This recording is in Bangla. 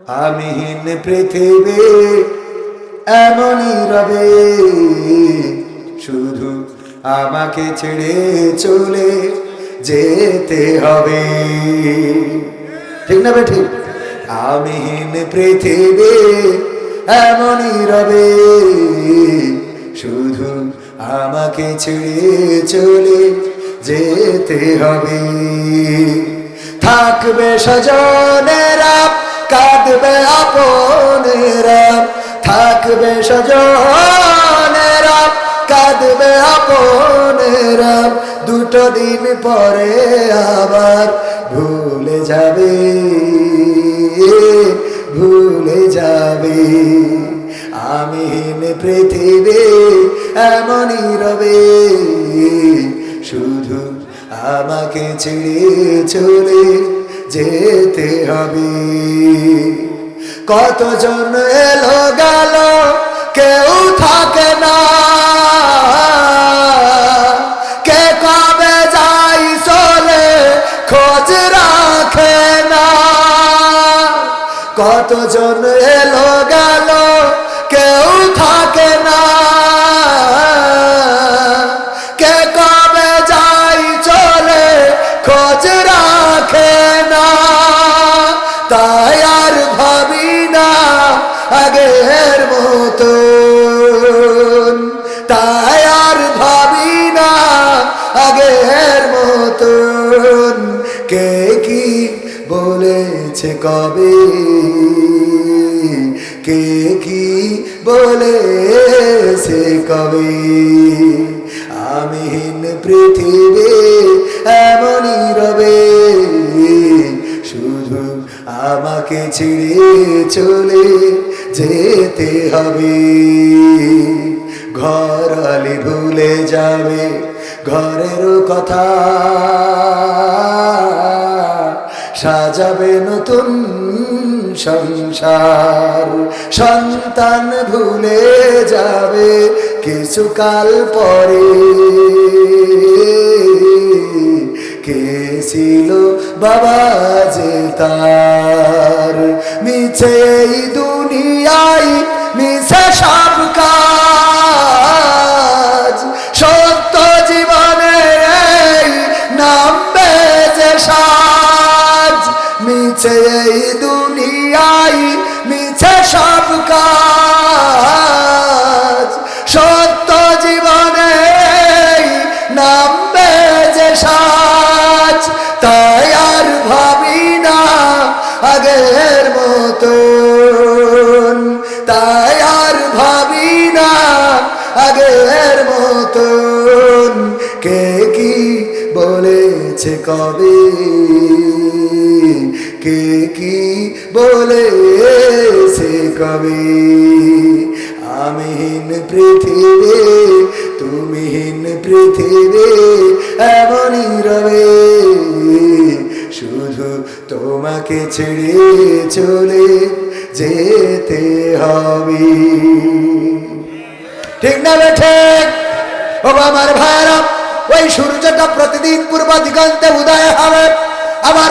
আমিহীন পৃথিবী এমনই রবে, শুধু আমাকে ছেড়ে চলে যেতে হবে। ঠিক না বে ঠিক? আমিহীন পৃথিবী এমনই রবে, শুধু আমাকে ছেড়ে চলে যেতে হবে। থাকবে সজনেরা কাঁদবে আপনেরা থাকবে সজনেরা কাঁদবে আপনেরা দুটো দিন পরে আবার ভুলে যাবে ভুলে যাবে। আমিহীন পৃথিবী এমনই রবে, শুধু আমাকে ছেড়ে চলে যেতে হবে। কতজন এলো গেল, কেউ থাকে না। কে কবে যাই চলে খোঁজ রাখে না। কতজন এলো মতন কে কি বলেছে কবে? কে কি বলেছে কবে? আমিহীন পৃথিবী এমনই রবে, শুধু আমাকে ছেড়ে চলে যেতে হবে। ঘর আলি ভুলে যাবে ঘরের কথা সাজাবে নতুন সংসার। সন্তান ভুলে যাবে কিছুকাল পরে। কে ছিল বাবা যে তার? মিছে এই দুনিয়ায়, মিছে সব মিছে এই দুনিয়ায়, মিছে সব কাজ। সত্য জীবনে নামবে যে সাজ। তাই আর ভাবি না আগের মতন। তাই আর ভাবি না আগের মতন। কে কি বলেছে কবে? কে কি বলেছে কবে? আমিহীন পৃথিবী তুমিহীন পৃথিবী, এমনই রবে। শুধু তোমাকে ছেড়ে চলে যেতে হবে। ঠিক না ঠিক? ও আমার ভাইরা, ওই সূর্যটা প্রতিদিন পূর্ব দিগন্তে উদয় হবে। আমার